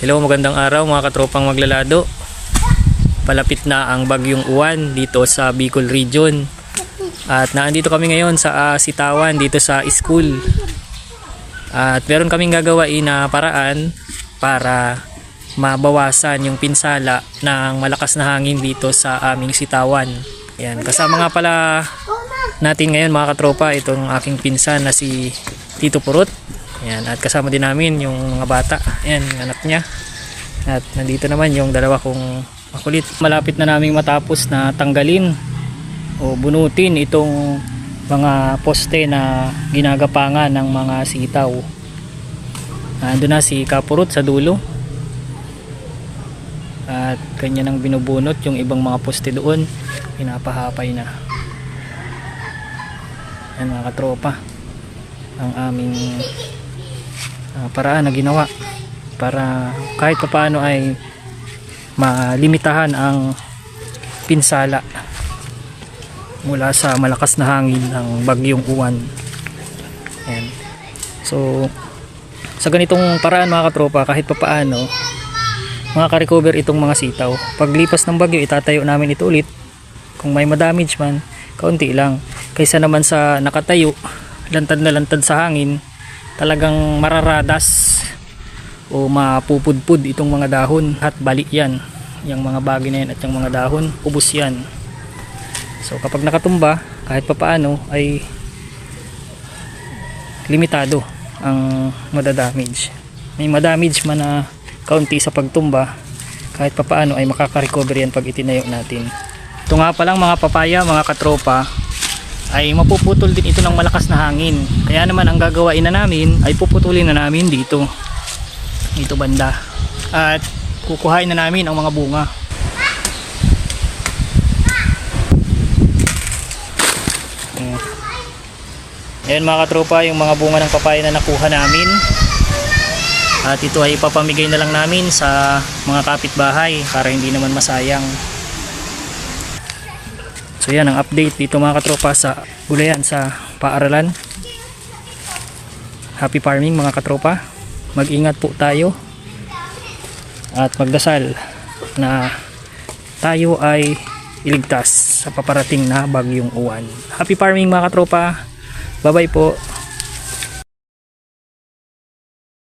Hello, magandang araw mga katropang maglalado. Palapit na ang bagyong uwan dito sa Bicol Region. At naandito kami ngayon sa ah, Sitawan dito sa school. At meron kaming gagawain na paraan para mabawasan yung pinsala ng malakas na hangin dito sa aming Sitawan. Yan, kasama nga pala natin ngayon mga katropa itong aking pinsan na si Tito Purot. Yan, at kasama din namin yung mga bata. Yan, yung anak niya. At nandito naman yung dalawa kong makulit. Malapit na naming matapos na tanggalin o bunutin itong mga poste na ginagapangan ng mga sitaw. Ando na si Kapurot sa dulo. At kanya nang binubunot yung ibang mga poste doon. Pinapahapay na. Yan mga katropa. Ang aming ah, paraan na ginawa para kahit papaano ay malimitahan ang pinsala mula sa malakas na hangin ng bagyong uwan. Ayan. So, sa ganitong paraan mga katropa, kahit papaano, makaka-recover itong mga sitaw. Paglipas ng bagyo, itatayo namin ito ulit. Kung may madamage man, kaunti lang. Kaysa naman sa nakatayo, lantad na lantad sa hangin, talagang mararadas o mapupudpud itong mga dahon. At bali yan yung mga bagay na yan at yung mga dahon ubos yan. So kapag nakatumba kahit papaano ay limitado ang madadamage. May madamage man na kaunti sa pagtumba kahit papaano ay makaka-recover yan pag itinayo natin. Ito nga palang mga papaya mga katropa ay mapuputol din ito ng malakas na hangin. Kaya naman ang gagawain na namin ay puputulin na namin dito. Dito banda. At kukuhain na namin ang mga bunga. Ayan. Ayan mga katropa yung mga bunga ng papaya na nakuha namin. At ito ay ipapamigay na lang namin sa mga kapitbahay para hindi naman masayang so yan ang update dito mga katropa sa ulayan sa paaralan happy farming mga katropa mag-ingat po tayo at magdasal na tayo ay iligtas sa paparating na bagyong uwan. Happy farming mga katropa. Bye bye po.